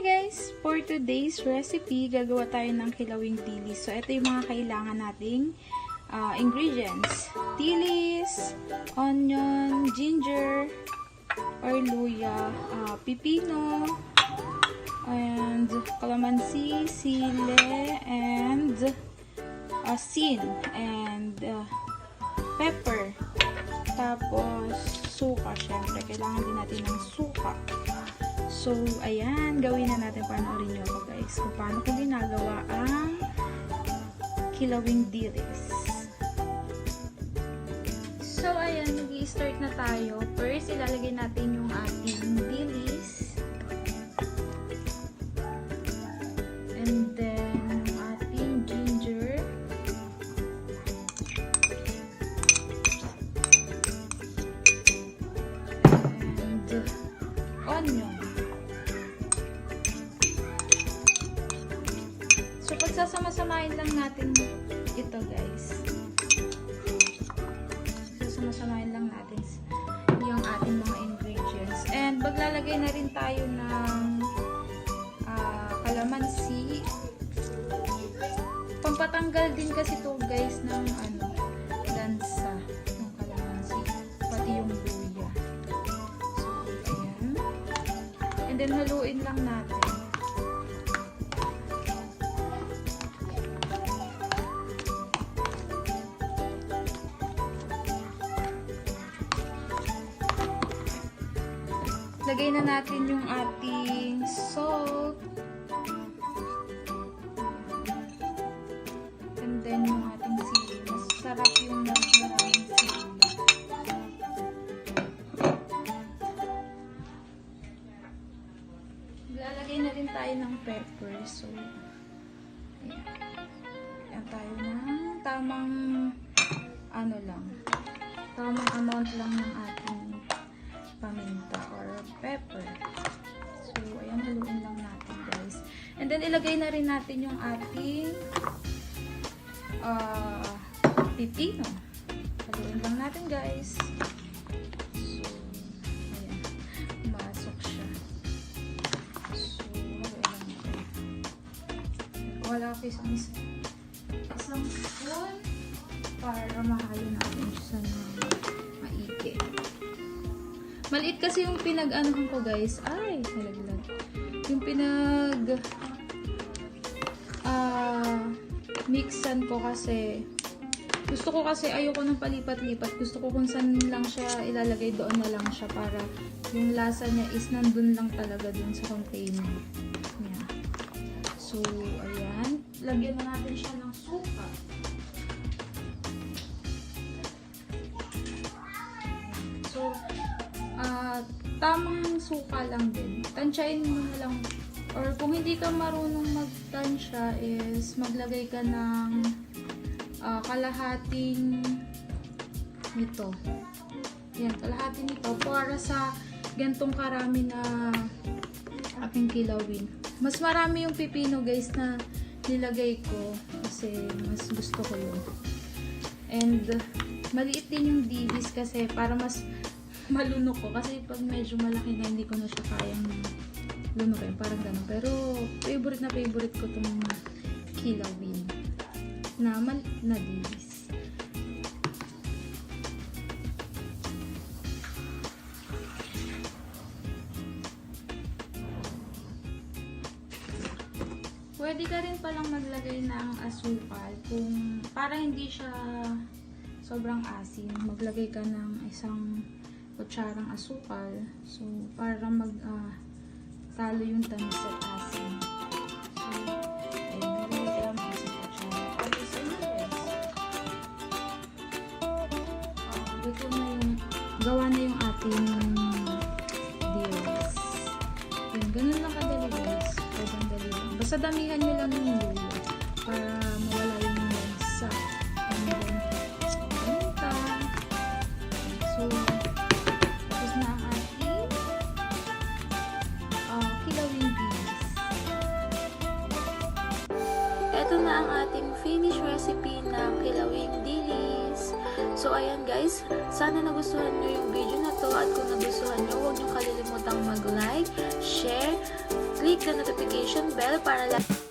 Hi guys! For today's recipe, gagawa tayo ng kilawing dilis. So, ito yung mga kailangan nating ah, ingredients. Dilis, onion, ginger, or luya, ah, pipino, and calamansi, sile, and asin, and ah, pepper. Tapos, suka, syempre. Kailangan din natin ng suka. So, ayan. Gawin na natin. Panoorin nyo ako, guys. Kung paano ko ginagawa ang kilawing dilis. So, ayan. mag start na tayo. First, ilalagay natin yung lang natin ito, guys. Sasama-samahin lang natin yung ating mga ingredients. And, maglalagay na rin tayo ng ah, kalamansi. Pampatanggal din kasi to guys, ng ano, lansa ng kalamansi. Pati yung luya. So, ayan. And then, haluin lang natin. Lagay na natin yung ating salt. And then yung ating sili. Mas sarap yung mas maraming sili. Lalagay na rin tayo ng pepper. So, ayan. Ayan tayo ng tamang ano lang. Tamang amount lang ng ating then, ilagay na rin natin yung ating ah pipino. Haluin lang natin guys. So, ayan. Umasok siya. So. Wala ko isang isang spoon para mahalo natin siya maigi. Maliit kasi yung pinag-anuhan ko guys. Ay, nalaglag. Yung pinag mixan ko kasi gusto ko kasi ayoko ng palipat-lipat. Gusto ko kung saan lang siya ilalagay doon na lang siya para yung lasa niya is nandun lang talaga dun sa container. Yan. So, ayan. Lagyan na natin siya ng suka. So, ah tamang suka lang din. Tansyain mo na lang. Or kung hindi ka marunong magtansya is maglagay ka ng ah, kalahating nito. Yan, kalahati nito para sa gantong karami na aking kilawin. Mas marami yung pipino guys na nilagay ko kasi mas gusto ko yun. And maliit din yung dilis kasi para mas malunok ko. Kasi pag medyo malaki na, hindi ko na siya kayang lunukin. Parang gano'n. Pero, favorite na favorite ko itong kilawin. Na maliit na dilis. Pwede ka rin palang maglagay ng asukal kung para hindi siya sobrang asin. Maglagay ka ng isang kutsarang asukal. So, para mag ah, talo yung tamis at asin. Luto na yung, gawa na yung ating deals. Yun, ganun lang kadali guys. Sobrang dali lang. Basta damihan nyo lang ng luya Ito na ang ating finished recipe ng kilawing dilis. So, ayan guys, sana nagustuhan nyo yung video na to at kung nagustuhan nyo, huwag nyo kalilimutang mag-like, share, click the notification bell para la-